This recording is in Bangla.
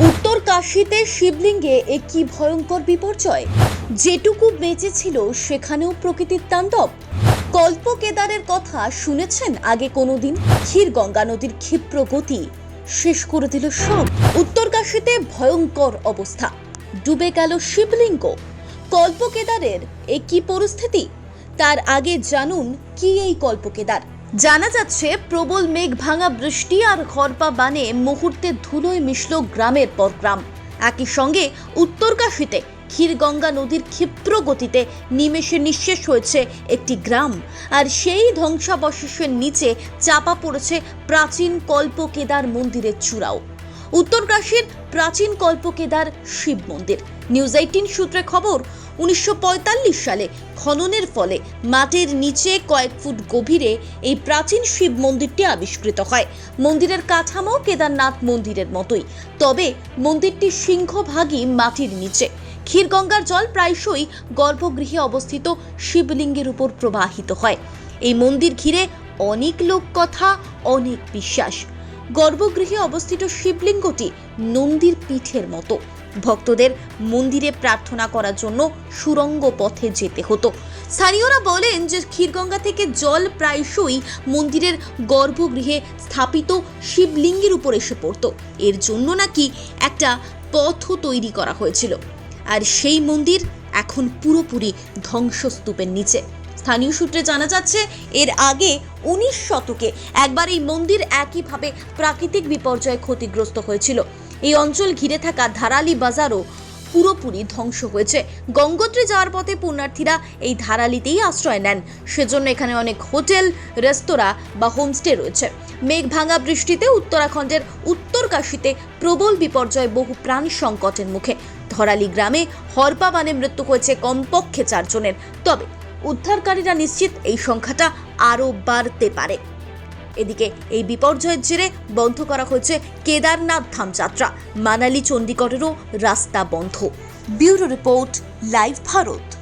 উত্তর কাশীতে শিবলিঙ্গে এ কি ভয়ঙ্কর বিপর্যয়। যেটুকু বেঁচে ছিল সেখানেও প্রকৃতির তাণ্ডব। কল্প কেদারের কথা শুনেছেন আগে কোনোদিন? ক্ষীর গঙ্গা নদীর ক্ষিপ্র গতি শেষ করে দিল সব। উত্তর কাশীতে ভয়ঙ্কর অবস্থা। ডুবে গেল শিবলিঙ্গ। কল্পকেদারের এ কি পরিস্থিতি। তার আগে জানুন কি এই কল্পকেদার জানা যাচ্ছে, প্রবল মেঘ ভাঙা বৃষ্টি আর ঘরপা বানে মুহূর্তে ধুলোয় মিশল গ্রামের পর গ্রাম। একই সঙ্গে উত্তরকাশীতে ক্ষীরগঙ্গা নদীর ক্ষিপ্র গতিতে নিমেষে নিঃশেষ হয়েছে একটি গ্রাম। আর সেই ধ্বংসাবশেষের নিচে চাপা পড়েছে প্রাচীন কল্পকেদার মন্দিরের চূড়াও। উত্তরকাশীর প্রাচীন কল্পকেদার শিব মন্দির। নিউজ এইটিন সূত্রে খবর, উনিশশো পঁয়তাল্লিশ সালে খননের ফলে মাটির নিচে কয়েক ফুট গভীরে এই প্রাচীন শিব মন্দিরটি আবিষ্কৃত হয়। মন্দিরের কাঠামো কেদারনাথ মন্দিরের মতোই। তবে মন্দিরটি সিংহভাগই মাটির নিচে। ক্ষীরগঙ্গার জল প্রায়শই গর্ভগৃহে অবস্থিত শিবলিঙ্গের উপর প্রবাহিত হয়। এই মন্দির ঘিরে অনেক লোক কথা অনেক বিশ্বাস। গর্ভগৃহে অবস্থিত শিবলিঙ্গটি নন্দীর পিঠের মতো। ভক্তদের মন্দিরে প্রার্থনা করার জন্য সুরঙ্গ পথে যেতে হতো। স্থানীয়রা বলেন যে ক্ষীরগঙ্গা থেকে জল প্রায়শই মন্দিরের গর্ভগৃহে স্থাপিত শিবলিঙ্গের উপর এসে পড়তো। এর জন্য নাকি একটা পথও তৈরি করা হয়েছিল। আর সেই মন্দির এখন পুরোপুরি ধ্বংসস্তূপের নিচে। স্থানীয় সূত্রে জানা যাচ্ছে, এর আগে উনিশ শতকে একবার এই মন্দির একইভাবে প্রাকৃতিক বিপর্যয়ে ক্ষতিগ্রস্ত হয়েছিল। এই অঞ্চল ঘিরে থাকা ধারালি বাজারও পুরোপুরি ধ্বংস হয়েছে। গঙ্গোত্রী যাওয়ার পথে পুণ্যার্থীরা এই ধারালিতেই আশ্রয় নেন। সেজন্য এখানে অনেক হোটেল, রেস্তোরাঁ বা হোমস্টে রয়েছে। মেঘ ভাঙা বৃষ্টিতে উত্তরাখণ্ডের উত্তরকাশীতে প্রবল বিপর্যয় বহু প্রাণ সংকটের মুখে। ধরালি গ্রামে হরপা বানে মৃত্যু হয়েছে কমপক্ষে চারজনের। তবে উদ্ধারকারীরা নিশ্চিত এই সংখ্যাটা আরও বাড়তে পারে। এদিকে এই বিপর্যয়ের জেরে বন্ধ করা হয়েছে কেদারনাথ ধাম যাত্রা। মানালি চণ্ডীগড়েরও রাস্তা বন্ধ। Bureau report, live Bharat.